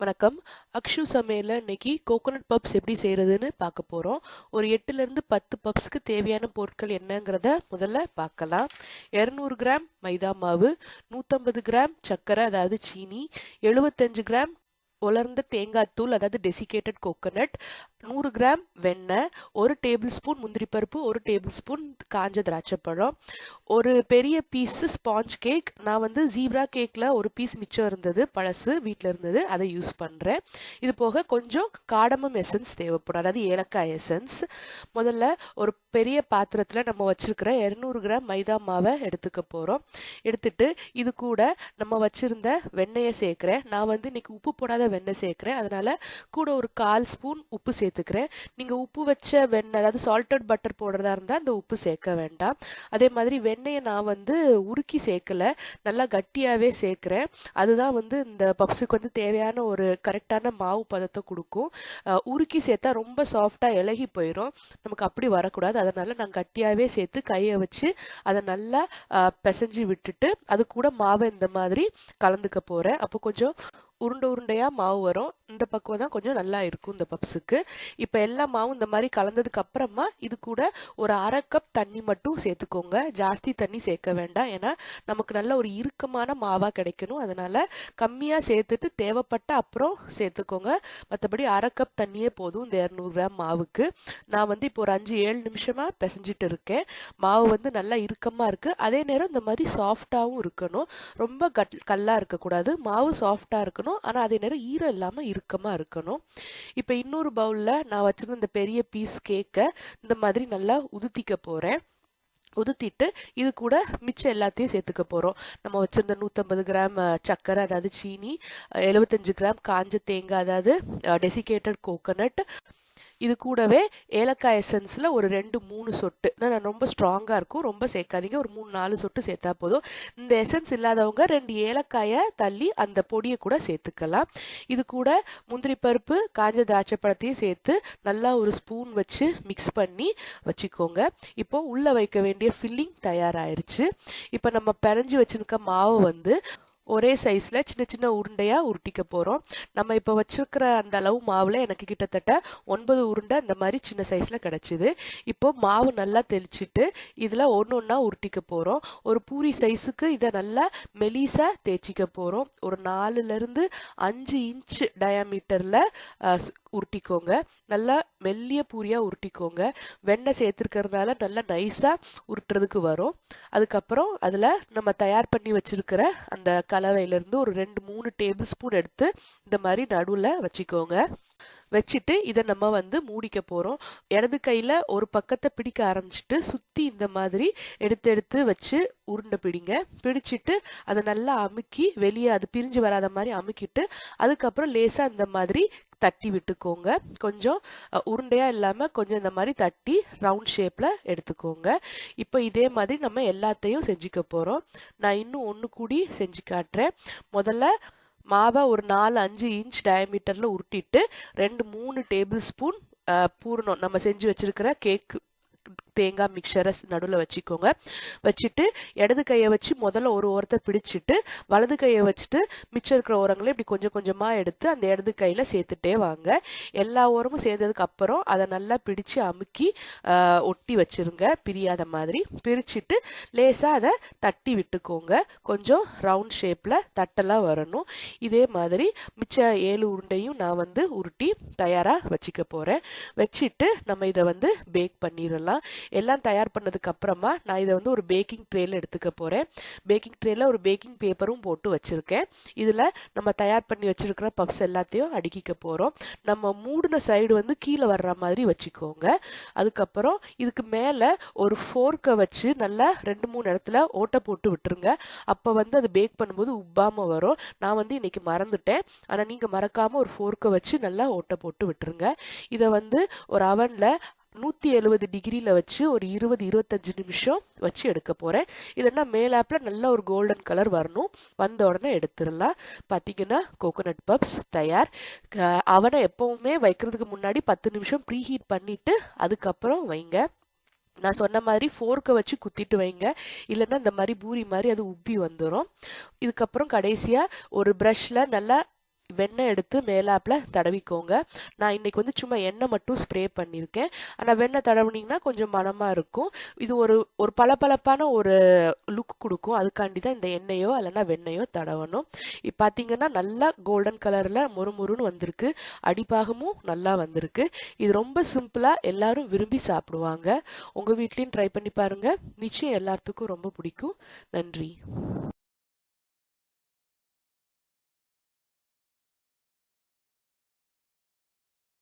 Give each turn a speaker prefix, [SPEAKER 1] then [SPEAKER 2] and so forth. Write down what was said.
[SPEAKER 1] வணக்கம். அக்ஷு சமையலில் இன்னைக்கு கோகோனட் பப்ஸ் எப்படி செய்கிறதுன்னு பார்க்க போகிறோம் ஒரு எட்டுலேருந்து பத்து பப்ஸ்க்கு தேவையான பொருட்கள் என்னங்கிறத முதல்ல பார்க்கலாம். இரநூறு கிராம் மைதா மாவு நூற்றம்பது கிராம் சர்க்கரை அதாவது சீனி எழுபத்தஞ்சு கிராம் உலர்ந்த தேங்காய் தூள் அதாவது டெசிகேட்டட் கோகோனட் நூறு கிராம் வெண்ணெய் ஒரு டேபிள் ஸ்பூன் முந்திரி பருப்பு ஒரு டேபிள் ஸ்பூன் காஞ்ச திராட்சைப்பழம் ஒரு பெரிய பீஸு ஸ்பாஞ்ச் கேக் நான் வந்து ஜீப்ரா கேக்கில் ஒரு பீஸ் மிச்சம் இருந்தது பழசு வீட்டில் இருந்தது அதை யூஸ் பண்ணுறேன் இது போக கொஞ்சம் காடமம் எசன்ஸ் தேவைப்படும் அதாவது ஏலக்காய் எசன்ஸ் முதல்ல ஒரு பெரிய பாத்திரத்தில் நம்ம வச்சிருக்கிற இரநூறு கிராம் மைதா மாவை எடுத்துக்க போகிறோம் எடுத்துட்டு இது கூட நம்ம வச்சிருந்த வெண்ணெயை சேர்க்குறேன். நான் வந்து இன்னைக்கு உப்பு போடாத வெண்ணெய் சேர்க்குறேன். அதனால கூட ஒரு கால் ஸ்பூன் உப்பு சேர்த்துக்கிறேன். நீங்கள் உப்பு வச்ச வெண்ணெய் அதாவது சால்டட் பட்டர் போடுறதா இருந்தால் அந்த உப்பு சேர்க்க வேண்டாம். அதே மாதிரி வெண்ணெயை நான் வந்து உருக்கி சேர்க்கல. நல்லா கட்டியாகவே சேர்க்குறேன். அதுதான் வந்து இந்த பப்ஸுக்கு வந்து தேவையான ஒரு கரெக்டான மாவு பதத்தை கொடுக்கும். உருக்கி சேர்த்தா ரொம்ப சாஃப்டாக இலகி போயிடும் நமக்கு அப்படி வரக்கூடாது. அதனால் நான் கட்டியாகவே சேர்த்து கையை வச்சு அதை நல்லா பிசைஞ்சு விட்டுட்டு அது கூட மாவை இந்த மாதிரி கலந்துக்க போகிறேன் அப்போ கொஞ்சம் உருண்டை உருண்டையாக மாவு வரும். இந்த பக்குவம் தான் கொஞ்சம் நல்லா இருக்கும் இந்த பப்ஸுக்கு. இப்போ எல்லா மாவும் இந்த மாதிரி கலந்ததுக்கு அப்புறமா இது கூட ஒரு அரை கப் தண்ணி மட்டும் சேர்த்துக்கோங்க. ஜாஸ்தி தண்ணி சேர்க்க வேண்டாம். ஏன்னா நமக்கு நல்ல ஒரு இறுக்கமான மாவாக கிடைக்கணும். அதனால கம்மியாக சேர்த்துட்டு தேவைப்பட்ட அப்புறம் சேர்த்துக்கோங்க. மற்றபடி அரை கப் தண்ணியே போதும் இந்த இரநூறு கிராம் மாவுக்கு. நான் வந்து இப்போ ஒரு அஞ்சு ஏழு நிமிஷமாக பிசைஞ்சிட்டு இருக்கேன். மாவு வந்து நல்லா இறுக்கமாக இருக்குது அதே நேரம் இந்த மாதிரி சாஃப்டாகவும் இருக்கணும். ரொம்ப கட் கல்லாக இருக்கக்கூடாது. மாவு சாஃப்டாக இருக்கணும். ஆனால் அதே நேரம் ஈரம் இல்லாமல் இறுக்கமாக இருக்கணும். இப்போ இன்னொரு பவுலில் நான் வச்சுருந்த இந்த பெரிய பீஸ் கேக்கை இந்த மாதிரி நல்லா உதுத்திக்க போகிறேன் உதுத்திட்டு இது கூட மிச்சம் எல்லாத்தையும் சேர்த்துக்க போகிறோம் நம்ம வச்சுருந்த நூற்றம்பது கிராம் சக்கரை சர்க்கரை அதாவது சீனி எழுபத்தஞ்சு கிராம் காஞ்ச தேங்காய் அதாவது டெசிகேட்டட் கோகோனட் இது கூடவே ஏலக்காய் எசன்ஸில் ஒரு ரெண்டு மூணு சொட்டு. நான் ரொம்ப ஸ்ட்ராங்காக இருக்கும். ரொம்ப சேர்க்காதீங்க. ஒரு மூணு நாலு சொட்டு சேர்த்தா போதும். இந்த எசன்ஸ் இல்லாதவங்க ரெண்டு ஏலக்காயை தள்ளி அந்த பொடியை கூட சேர்த்துக்கலாம். இது கூட முந்திரி பருப்பு காஞ்ச திராட்சை பழத்தையும் சேர்த்து நல்லா ஒரு ஸ்பூன் வச்சு மிக்ஸ் பண்ணி வச்சுக்கோங்க. இப்போ உள்ளே வைக்க வேண்டிய ஃபில்லிங் தயாராயிருச்சு. இப்போ நம்ம பிணைஞ்சு வச்சுருக்க மாவு வந்து ஒரே சைஸில் சின்ன சின்ன உருண்டையாக உருட்டிக்க போகிறோம் நம்ம இப்போ வச்சுருக்கிற அந்த அளவு மாவில் எனக்கு கிட்டத்தட்ட ஒன்பது உருண்டை அந்த மாதிரி சின்ன சைஸில் கிடச்சிது. இப்போ மாவு நல்லா தெளிச்சிட்டு இதில் ஒன்று ஒன்றா உருட்டிக்க போகிறோம் ஒரு பூரி சைஸுக்கு இதை நல்லா மெலிசாக தேய்ச்சிக்க போகிறோம் ஒரு நாலுலேருந்து அஞ்சு இன்ச் டயாமீட்டரில் உருட்டிக்கோங்க. நல்லா மெல்லிய பூரியாக உருட்டிக்கோங்க. வெண்ணெய் சேர்த்துருக்கறதுனால நல்லா நைஸாக உருட்டுறதுக்கு வரும். அதுக்கப்புறம் அதில் நம்ம தயார் பண்ணி வச்சிருக்கிற அந்த கலவையிலேருந்து ஒரு ரெண்டு மூணு டேபிள் ஸ்பூன் எடுத்து இந்த மாதிரி நடுவில் வச்சுக்கோங்க. வச்சுட்டு இதை நம்ம வந்து மூடிக்க போகிறோம் இடது கையில் ஒரு பக்கத்தை பிடிக்க ஆரம்பிச்சிட்டு சுற்றி இந்த மாதிரி எடுத்து எடுத்து வச்சு உருண்டை பிடிங்க. பிடிச்சிட்டு அதை நல்லா அமுக்கி வெளியே அது பிரிஞ்சு வராத மாதிரி அமுக்கிட்டு அதுக்கப்புறம் லேசாக இந்த மாதிரி தட்டி விட்டுக்கோங்க. கொஞ்சம் உருண்டையாக இல்லாமல் கொஞ்சம் இந்த மாதிரி தட்டி ரவுண்ட் ஷேப்பில் எடுத்துக்கோங்க. இப்போ இதே மாதிரி நம்ம எல்லாத்தையும் செஞ்சுக்க போகிறோம் நான் இன்னும் ஒன்று கூடி செஞ்சு காட்டுறேன். முதல்ல மாவை ஒரு நாலு அஞ்சு இன்ச் டயமீட்டரில் உருட்டிட்டு ரெண்டு மூணு டேபிள் ஸ்பூன் பூரணம். நம்ம செஞ்சு வச்சுருக்கிற கேக் தேங்காய் மிக்சரை நடுவில் வச்சுக்கோங்க. வச்சுட்டு இடது கையை வச்சு முதல்ல ஒரு ஓரத்தை பிடிச்சிட்டு வலது கையை வச்சுட்டு மிச்சம் இருக்கிற ஓரங்களை இப்படி கொஞ்சம் கொஞ்சமாக எடுத்து அந்த இடது கையில் சேர்த்துட்டே வாங்க. எல்லா ஓரமும் சேர்ந்ததுக்கு அப்புறம் அதை நல்லா பிடிச்சு அமுக்கி ஒட்டி வச்சிருங்க. பிரியாத மாதிரி. பிரிச்சுட்டு லேசாக அதை தட்டி விட்டுக்கோங்க. கொஞ்சம் ரவுண்ட் ஷேப்பில் தட்டெல்லாம் வரணும். இதே மாதிரி மிச்ச ஏழு உருண்டையும் நான் வந்து உருட்டி தயாராக வச்சுக்க போகிறேன் வச்சுட்டு நம்ம இதை வந்து பேக் பண்ணிடலாம். எல்லாம் தயார் பண்ணதுக்கு அப்புறமா நான் இதை வந்து ஒரு பேக்கிங் ட்ரேல எடுத்துக்க போகிறேன் பேக்கிங் ட்ரேல ஒரு பேக்கிங் பேப்பரும் போட்டு வச்சுருக்கேன். இதில் நம்ம தயார் பண்ணி வச்சிருக்கிற பப்ஸ் எல்லாத்தையும் அடுக்கிக்க போகிறோம் நம்ம மூடின சைடு வந்து கீழே வர்ற மாதிரி வச்சுக்கோங்க. அதுக்கப்புறம் இதுக்கு மேலே ஒரு ஃபோர்க்கை வச்சு நல்லா ரெண்டு மூணு இடத்துல ஓட்டை போட்டு விட்டுருங்க. அப்போ வந்து அது பேக் பண்ணும்போது உப்பாமல் வரும். நான் வந்து இன்னைக்கு மறந்துட்டேன். ஆனால் நீங்கள் மறக்காமல் ஒரு ஃபோர்க்கை வச்சு நல்லா ஓட்டை போட்டு விட்டுருங்க. இதை வந்து ஒரு அவனில் நூற்றி எழுபது டிகிரியில் வச்சு ஒரு இருபது இருபத்தஞ்சு நிமிஷம் வச்சு எடுக்க போகிறேன் இல்லைன்னா மேலாப்பில் நல்ல ஒரு கோல்டன் கலர் வரணும். வந்த உடனே எடுத்துடலாம். பார்த்தீங்கன்னா கோகோனட் பப்ஸ் தயார். க- அவனை எப்போவுமே வைக்கிறதுக்கு முன்னாடி பத்து நிமிஷம் ப்ரீ ஹீட் பண்ணிவிட்டு அதுக்கப்புறம் வைங்க. நான் சொன்ன மாதிரி ஃபோர்க்கை வச்சு குத்திட்டு வைங்க. இல்லைன்னா இந்த மாதிரி பூரி மாதிரி அது உப்பி வந்துடும் இதுக்கப்புறம் கடைசியாக ஒரு ப்ரஷில் நல்லா வெண்ணெய் எடுத்து மேலாப்பில் தடவிக்கோங்க. நான் இன்னைக்கு வந்து சும்மா எண்ணெய் மட்டும் ஸ்ப்ரே பண்ணியிருக்கேன். ஆனால் வெண்ணெய் தடவுனீங்கன்னா கொஞ்சம் மனமாக இருக்கும். இது ஒரு ஒரு பளபளப்பான ஒரு லுக் கொடுக்கும். அதுக்காண்டி தான் இந்த எண்ணெயோ இல்லைன்னா வெண்ணெயோ தடவணும். இப்போ பார்த்தீங்கன்னா நல்லா கோல்டன் கலரில் முறுமுறுன்னு வந்திருக்கு. அடிப்பாகமும் நல்லா வந்திருக்கு. இது ரொம்ப சிம்பிளாக எல்லாரும் விரும்பி சாப்பிடுவாங்க. உங்கள் வீட்லேயும் ட்ரை பண்ணி பாருங்கள் நிச்சயம் எல்லாத்துக்கும் ரொம்ப பிடிக்கும். நன்றி.